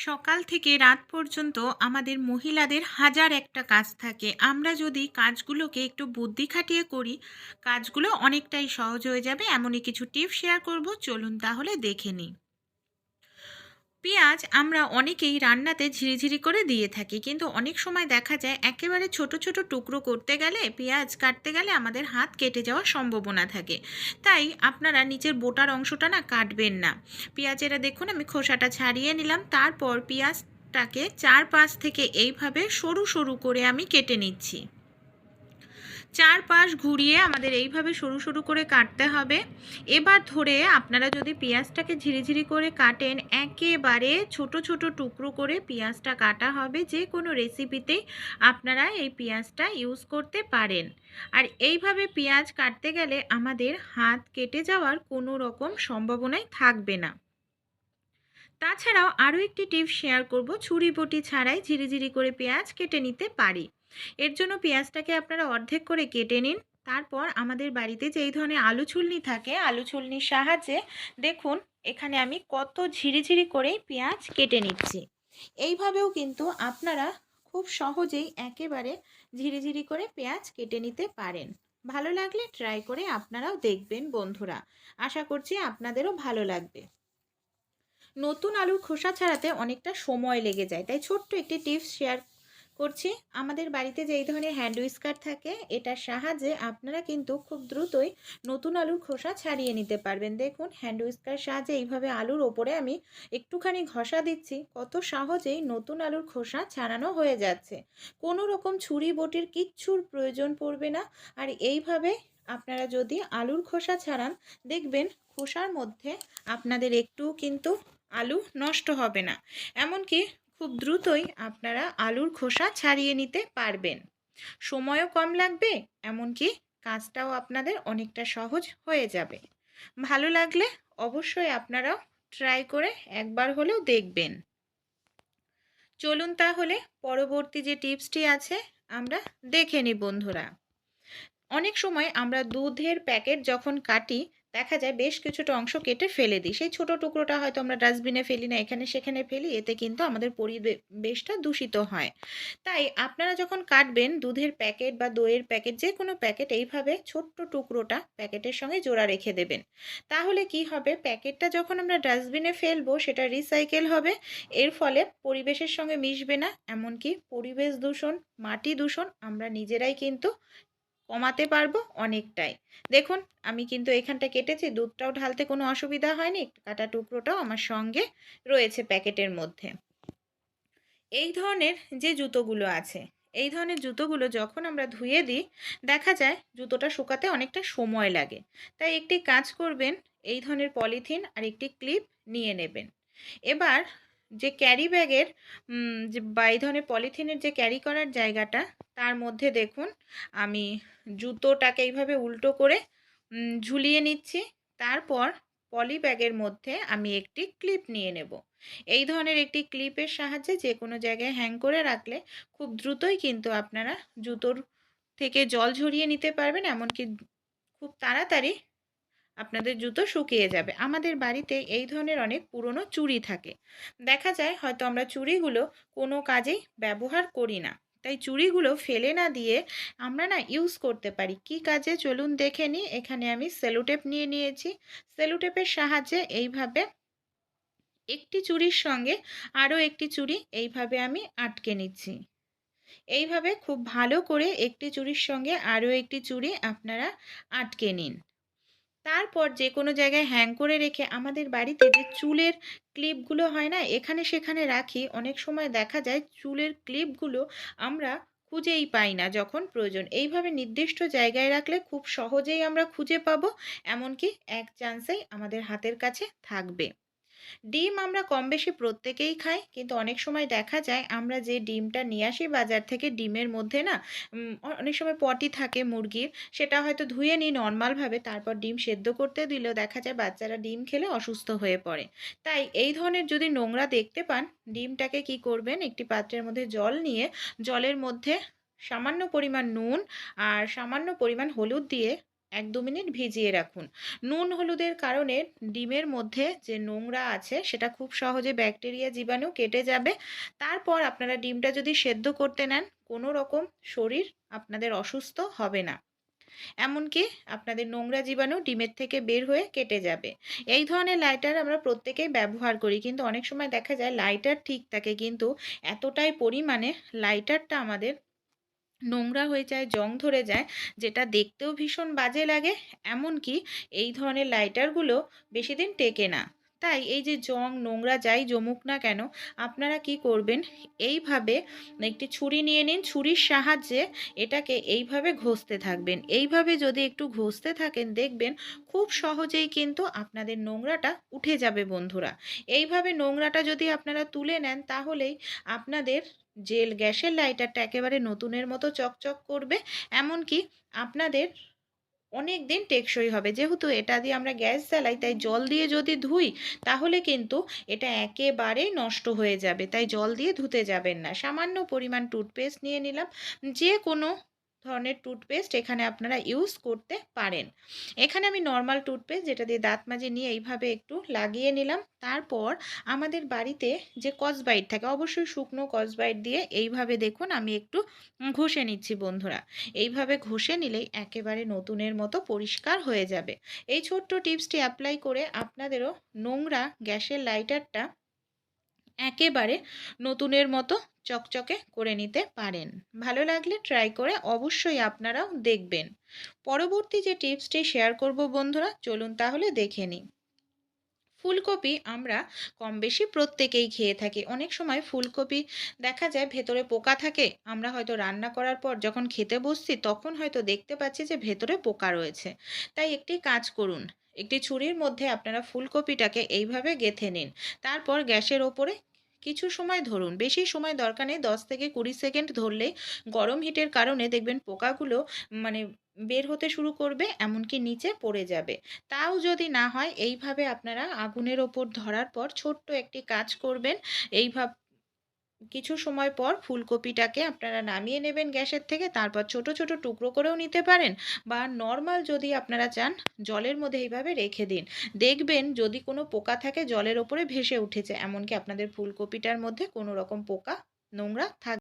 সকাল থেকে রাত পর্যন্ত আমাদের মহিলাদের হাজার একটা কাজ থাকে। আমরা যদি কাজগুলোকে একটু বুদ্ধি খাটিয়ে করি, কাজগুলো অনেকটাই সহজ হয়ে যাবে। এমনই কিছু টিপ শেয়ার করব। চলুন তাহলে দেখে নিই। পেঁয়াজ আমরা অনেকেই রান্নাতে ঝিরিঝিরি করে দিয়ে থাকি, কিন্তু অনেক সময় দেখা যায় একেবারে ছোট ছোট টুকরো করতে গেলে, পেঁয়াজ কাটতে গেলে আমাদের হাত কেটে যাওয়ার সম্ভাবনা থাকে। তাই আপনারা নিচের বোটার অংশটা না কাটবেন না। পেঁয়াজেরা দেখুন, আমি খোসাটা ছাড়িয়ে নিলাম, তারপর পেঁয়াজটাকে চার পাশ থেকে এইভাবে সরু সরু করে আমি কেটে নিচ্ছি। চার পাশ ঘুরিয়ে আমাদের এইভাবে সরু সরু করে কাটতে হবে। এবার ধরে আপনারা যদি পেঁয়াজটাকে ঝিরিঝিরি করে কাটেন, একেবারে ছোট ছোট টুকরো করে পেঁয়াজটা কাটা হবে। যে কোনো রেসিপিতেই আপনারা এই পেঁয়াজটা ইউজ করতে পারেন। আর এইভাবে পেঁয়াজ কাটতে গেলে আমাদের হাত কেটে যাওয়ার কোনো রকম সম্ভাবনাই থাকবে না। তাছাড়াও আরও একটি টিপস শেয়ার করব, ছুরি বটি ছাড়াই ঝিরিঝিরি করে পেঁয়াজ কেটে নিতে পারি। এর জন্য পেঁয়াজটাকে আপনারা অর্ধেক করে কেটে নিন। তারপর আমাদের বাড়িতে যেই ধরনের আলু ছুলনি থাকে, আলু ছুলনির সাহায্যে দেখুন, এখানে আমি কত ঝিরিঝিরি করেই পেঁয়াজ কেটে নিচ্ছি। এইভাবেও কিন্তু আপনারা খুব সহজেই একেবারে ঝিরিঝিরি করে পেঁয়াজ কেটে নিতে পারেন। ভালো লাগলে ট্রাই করে আপনারাও দেখবেন বন্ধুরা। আশা করছি আপনাদেরও ভালো লাগবে। নতুন আলুর খোসা ছাড়াতে অনেকটা সময় লেগে যায়। তাই ছোট্ট একটি টিপস শেয়ার করছি। আমাদের বাড়িতে যেই ধরনের হ্যান্ড উইস্কার থাকে, এটার সাহায্যে আপনারা কিন্তু খুব দ্রুতই নতুন আলুর খোসা ছাড়িয়ে নিতে পারবেন। দেখুন হ্যান্ড উইস্কার সাহায্যে এইভাবে আলুর ওপরে আমি একটুখানি ঘষা দিচ্ছি। কত সহজেই নতুন আলুর খোসা ছাড়ানো হয়ে যাচ্ছে। কোনো রকম ছুরি বটির কিচ্ছুর প্রয়োজন পড়বে না। আর এইভাবে আপনারা যদি আলুর খোসা ছাড়ান, দেখবেন খোসার মধ্যে আপনাদের একটু কিন্তু আলু নষ্ট হবে না। এমনকি খুব দ্রুতই আপনারা আলুর খোসা ছাড়িয়ে নিতে পারবেন। সময়ও কম লাগবে, এমনকি কাজটাও আপনাদের অনেকটা সহজ হয়ে যাবে। ভালো লাগলে অবশ্যই আপনারাও ট্রাই করে একবার হলেও দেখবেন। চলুন তাহলে পরবর্তী যে টিপসটি আছে, আমরা দেখে নিই বন্ধুরা। অনেক সময় আমরা দুধের প্যাকেট যখন কাটি দেখা যায় বেশ কিছুটা অংশ কেটে ফেলে দিই। সেই ছোটো টুকরোটা হয়তো আমরা ডাস্টবিনে ফেলি না, এখানে সেখানে ফেলি, এতে কিন্তু আমাদের পরিবেশটা দূষিত হয়। তাই আপনারা যখন কাটবেন, দুধের প্যাকেট বা দইয়ের প্যাকেট যে কোনো প্যাকেট, এইভাবে ছোট্ট টুকরোটা প্যাকেটের সঙ্গে জোড়া রেখে দেবেন। তাহলে কি হবে? প্যাকেটটা যখন আমরা ডাস্টবিনে ফেলব, সেটা রিসাইকেল হবে। এর ফলে পরিবেশের সঙ্গে মিশবে না। এমনকি পরিবেশ দূষণ, মাটি দূষণ, আমরা নিজেরাই কিন্তু কমাতে পারব অনেকটাই। দেখুন, আমি কিন্তু এখানটা কেটেছি, দুধটাও ঢালতে কোনো অসুবিধা হয়নি, কাটা টুকরোটাও আমার সঙ্গে রয়েছে প্যাকেটের মধ্যে। এই ধরনের যে জুতোগুলো আছে, এই ধরনের জুতোগুলো যখন আমরা ধুয়ে দিই, দেখা যায় জুতোটা শুকাতে অনেকটা সময় লাগে। তাই একটি কাজ করবেন, এই ধরনের পলিথিন আর একটি ক্লিপ নিয়ে নেবেন। এবার যে ক্যারি ব্যাগের যে বা ধরনের পলিথিনের যে ক্যারি করার জায়গাটা, তার মধ্যে দেখুন, আমি জুতোটাকে এইভাবে উল্টো করে ঝুলিয়ে নিচ্ছি। তারপর পলি ব্যাগের মধ্যে আমি একটি ক্লিপ নিয়ে নেব। এই ধরনের একটি ক্লিপের সাহায্যে যে কোনো জায়গায় হ্যাং করে রাখলে খুব দ্রুতই কিন্তু আপনারা জুতোর থেকে জল ঝরিয়ে নিতে পারবেন। এমনকি খুব তাড়াতাড়ি আপনাদের জুতো শুকিয়ে যাবে। আমাদের বাড়িতে এই ধরনের অনেক পুরনো চুড়ি থাকে। দেখা যায় হয়তো আমরা চুড়িগুলো কোনো কাজেই ব্যবহার করি না। তাই চুড়িগুলো ফেলে না দিয়ে আমরা না ইউজ করতে পারি। কি কাজে? চলুন দেখে নিই। এখানে আমি সেলোটেপ নিয়ে নিয়েছি। সেলোটেপের সাহায্যে এইভাবে একটি চুড়ির সঙ্গে আরও একটি চুড়ি এইভাবে আমি আটকে নিচ্ছি। এইভাবে খুব ভালো করে একটি চুড়ির সঙ্গে আরও একটি চুড়ি আপনারা আটকে নিন। তারপর যে কোনো জায়গায় হ্যাং করে রেখে আমাদের বাড়িতে যে চুলের ক্লিপগুলো হয় না, এখানে সেখানে রাখি। অনেক সময় দেখা যায় চুলের ক্লিপগুলো আমরা খুঁজেই পাই না যখন প্রয়োজন। এইভাবে নির্দিষ্ট জায়গায় রাখলে খুব সহজেই আমরা খুঁজে পাবো, এমনকি এক চান্সেই আমাদের হাতের কাছে থাকবে। ডিম আমরা কম বেশি প্রত্যেকেই খাই, কিন্তু অনেক সময় দেখা যায় আমরা যে ডিমটা নিয়ে আসি বাজার থেকে ডিমের মধ্যে না অনেক সময় পটি থাকে মুরগির, সেটা হয়তো ধুয়ে নিই নর্মালভাবে, তারপর ডিম সেদ্ধ করতে দিলেও দেখা যায় বাচ্চারা ডিম খেলে অসুস্থ হয়ে পড়ে। তাই এই ধরনের যদি নোংরা দেখতে পান, ডিমটাকে কি করবেন? একটি পাত্রের মধ্যে জল নিয়ে, জলের মধ্যে সামান্য পরিমাণ নুন আর সামান্য পরিমাণ হলুদ দিয়ে এক দু মিনিট ভিজিয়ে রাখুন। নুন হলুদের কারণে ডিমের মধ্যে যে নোংরা আছে সেটা খুব সহজে ব্যাকটেরিয়া জীবাণু কেটে যাবে। তারপর আপনারা ডিমটা যদি সেদ্ধ করতে নেন, কোনো রকম শরীর আপনাদের অসুস্থ হবে না। এমনকি আপনাদের নোংরা জীবাণু ডিমের থেকে বের হয়ে কেটে যাবে। এই ধরনের লাইটার আমরা প্রত্যেকেই ব্যবহার করি, কিন্তু অনেক সময় দেখা যায় লাইটার ঠিক থাকে, কিন্তু এতটাই পরিমাণে লাইটারটা আমাদের নোংরা হয়ে যায়, জং ধরে যায়, যেটা দেখতেও ভীষণ বাজে লাগে। এমনকি এই ধরনের লাইটারগুলো বেশি দিন টেকে না। তাই এই যে জং নোংরা যাই জমুক না কেন, আপনারা কি করবেন? এইভাবে একটি ছুরি নিয়ে নিন। ছুরির সাহায্যে এটাকে এইভাবে ঘষতে থাকবেন। এইভাবে যদি একটু ঘষতে থাকেন, দেখবেন খুব সহজেই কিন্তু আপনাদের নোংরাটা উঠে যাবে বন্ধুরা। এইভাবে নোংরাটা যদি আপনারা তুলে নেন, তাহলেই আপনাদের জেল, গ্যাসের লাইটারটা একেবারে নতুনের মতো চকচক করবে, এমনকি আপনাদের অনেক দিন টেকসই হবে। যেহেতু এটা দিয়ে আমরা গ্যাস জ্বালাই, তাই জল দিয়ে যদি ধুই, তাহলে কিন্তু এটা একেবারেই নষ্ট হয়ে যাবে। তাই জল দিয়ে ধুতে যাবেন না। সামান্য পরিমাণ টুথপেস্ট নিয়ে নিলাম। যে কোনো ধরনের টুথপেস্ট এখানে আপনারা ইউজ করতে পারেন। এখানে আমি নর্মাল টুথপেস্ট যেটা দিয়ে দাঁত মাজে নিয়ে এইভাবে একটু লাগিয়ে নিলাম। তারপর আমাদের বাড়িতে যে কসবাইট থাকে, অবশ্যই শুকনো কসবাইট দিয়ে এইভাবে দেখুন আমি একটু ঘষে নিচ্ছি বন্ধুরা। এইভাবে ঘষে নিলেই একেবারে নতুনের মতো পরিষ্কার হয়ে যাবে। এই ছোট্ট টিপসটি অ্যাপ্লাই করে আপনাদেরও নোংরা গ্যাসের লাইটারটা একেবারে নতুনের মতো চকচকে করে নিতে পারেন। ভালো লাগলে ট্রাই করে অবশ্যই আপনারাও দেখবেন। পরবর্তী যে টিপসটি শেয়ার করব বন্ধুরা, চলুন তাহলে দেখে নিই। ফুলকপি আমরা কম বেশি প্রত্যেকেই খেয়ে থাকি। অনেক সময় ফুলকপি দেখা যায় ভেতরে পোকা থাকে, আমরা হয়তো রান্না করার পর যখন খেতে বসছি তখন হয়তো দেখতে পাচ্ছি যে ভেতরে পোকা রয়েছে। তাই একটি কাজ করুন, একটি ছুরির মধ্যে আপনারা ফুলকপিটাকে এইভাবে গেঁথে নিন। তারপর গ্যাসের ওপরে কিছু সময় ধরুন, বেশি সময় দরকার নেই, দশ থেকে কুড়ি সেকেন্ড ধরলে গরম হিটের কারণে দেখবেন পোকাগুলো মানে বের হতে শুরু করবে, এমনকি নিচে পড়ে যাবে। তাও যদি না হয়, এইভাবে আপনারা আগুনের ওপর ধরার পর ছোট্ট একটি কাজ করবেন। এইভাবে কিছু সময় পর ফুলকপিটাকে আপনারা নামিয়ে নেবেন গ্যাসের থেকে, তারপর ছোট ছোট টুকরো করেও নিতে পারেন বা নর্মাল যদি আপনারা চান, জলের মধ্যে এইভাবে রেখে দিন। দেখবেন যদি কোনো পোকা থাকে, জলের ওপরে ভেসে উঠেছে, এমনকি আপনাদের ফুলকপিটার মধ্যে কোনো রকম পোকা, নোংরা থাকবে